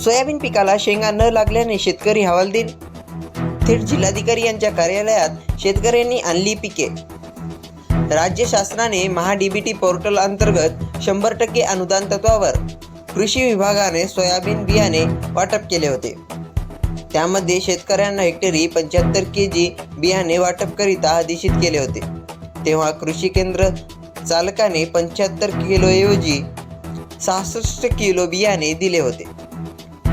Soybean पिकाला शेंगा न लागल्याने शेतकरी हवालदिल. थेट जिल्हाधिकारी यांच्या कार्यालयात शेतकऱ्यांनी आणली पिके. राज्य शासनाने महा डीबीटी पोर्टल अंतर्गत शंभर टक्के अनुदान तत्वावर कृषी विभागाने सोयाबीन बियाणे वाटप केले होते. त्यामध्ये शेतकऱ्यांना हेक्टरी पंच्याहत्तर के जी बियाणे वाटपकरिता आदेशित केले होते. तेव्हा कृषी केंद्र चालकाने पंच्याहत्तर किलोऐवजी सहासष्ट किलो बियाणे दिले होते.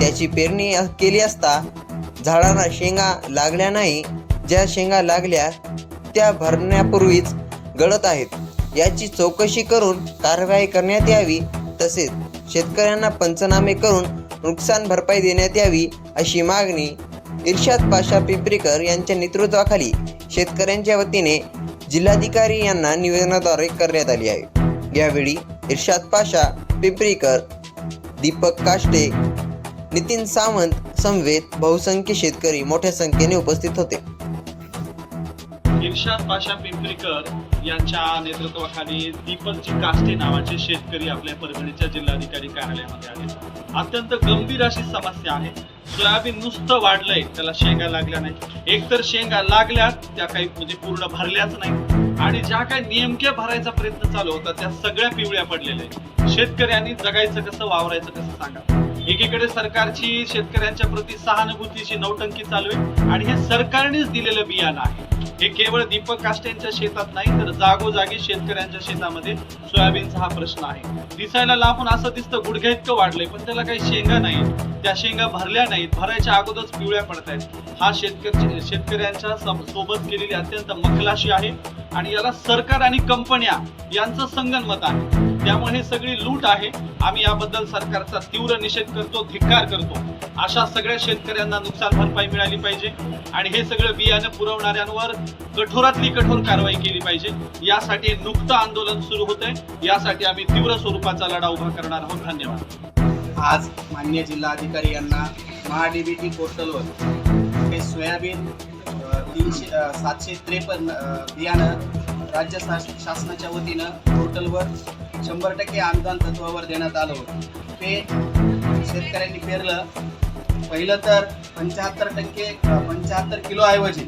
त्याची पेरणी केली असता झाडांना शेंगा लागल्या नाही. ज्या शेंगा लागल्या त्या भरण्यापूर्वीच गळत आहेत. याची चौकशी करून कारवाई करण्यात यावी. तसेच शेतकऱ्यांना पंचनामे करून नुकसान भरपाई देण्यात यावी अशी मागणी इर्शाद पाशा पिंपरीकर यांच्या नेतृत्वाखाली शेतकऱ्यांच्या वतीने जिल्हाधिकारी यांना निवेदनाद्वारे करण्यात आली आहे. यावेळी इर्शाद पाशा पिंपरीकर दीपक काष्टे नितीन सावंत समवेत बहुसंख्य शेतकरी मोठ्या संख्येने उपस्थित होते. इर्शाद पाशा पिंपरीकर यांच्या नेतृत्वाखाली दीपकजी कास्टे नावाचे शेतकरी आपल्या परभणीच्या जिल्हाधिकारी कार्यालयामध्ये आले. अत्यंत गंभीर अशी समस्या आहे. सोयाबीन नुसतं वाढलंय त्याला शेंगा लागल्या नाही एकतर शेंगा लागल्यात त्या काही म्हणजे पूर्ण भरल्याच नाही आणि ज्या काही नेमक्या भरायचा प्रयत्न चालू होता त्या सगळ्या पिवळ्या पडलेल्या आहेत. शेतकऱ्यांनी जगायचं कसं वावरायचं कसं सांगा. एकीकडे सरकारची शेतकऱ्यांच्या प्रती सहानुभूतीची नौटंकी चालू आहे आणि हे सरकारनेच दिलेलं बियाणं आहे. हे केवळ दीपक काष्टेंच्या शेतात नाही तर जागोजागी शेतकऱ्यांच्या शेतामध्ये सोयाबीनचा हा प्रश्न आहे. दिसायला लांबून असं दिसतं गुडघ्या इतकं वाढलंय पण त्याला काही शेंगा नाही त्या शेंगा भरल्या नाहीत भरायच्या अगोदरच पिवळ्या पडत आहेत हा शेतकरी शेतकऱ्यांच्या सोबत केलेली अत्यंत मखलाशी आहे आणि याला सरकार आणि कंपन्या यांचं संगनमत आहे. त्यामुळे हे सगळी लूट आहे. आम्ही याबद्दल सरकारचा तीव्र निषेध करतो धिक्कार करतो. अशा सगळ्या शेतकऱ्यांना नुकसान भरपाई मिळाली पाहिजे. आणि हे सगळं बियाणं पुरवणाऱ्यांवर कठोरातली कठोर कारवाई केली पाहिजे. यासाठी नुकतं आंदोलन सुरू होतंय. यासाठी आम्ही तीव्र स्वरूपाचा लढा उभा करणार आहोत. धन्यवाद. आज मान्य जिल्हाधिकारी यांना महाडीबीटी पोर्टलवर हे सोयाबीन तीनशे सातशे त्रेपन्न बियाणं राज्य शासनाच्या वतीनं पोर्टलवर शंभर टक्के अनुदान तत्वावर देण्यात आलं होतं. ते शेतकऱ्यांनी पेरलं. पहिलं तर पंच्याहत्तर टक्के अ, पंच्याहत्तर किलोऐवजी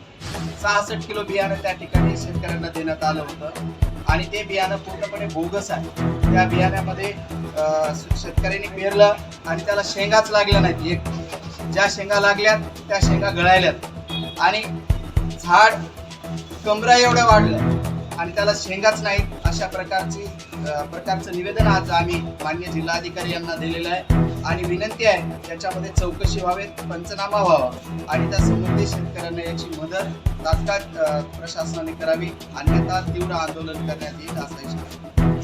सहासष्ट किलो बियाणं त्या ठिकाणी शेतकऱ्यांना देण्यात आलं होतं. आणि ते बियाणं पूर्णपणे बोगस आहे. त्या बियाण्यामध्ये शेतकऱ्यांनी पेरलं आणि त्याला शेंगाच लागल्या नाहीत. एक ज्या शेंगा लागल्यात त्या शेंगा गळायल्यात. आणि झाड कमरा एवढ्या वाढलं आणि त्याला शेंगाच नाहीत. अशा प्रकारची प्रकारचं निवेदन आज आम्ही मान्य जिल्हाधिकारी यांना दिलेलं आहे. आणि विनंती आहे त्याच्यामध्ये चौकशी व्हावेत पंचनामा व्हावा. आणि त्या संबंधित शेतकऱ्यांना याची मदत तात्काळ प्रशासनाने करावी अन्यथा तीव्र आंदोलन करण्यात येईल असा इशारा.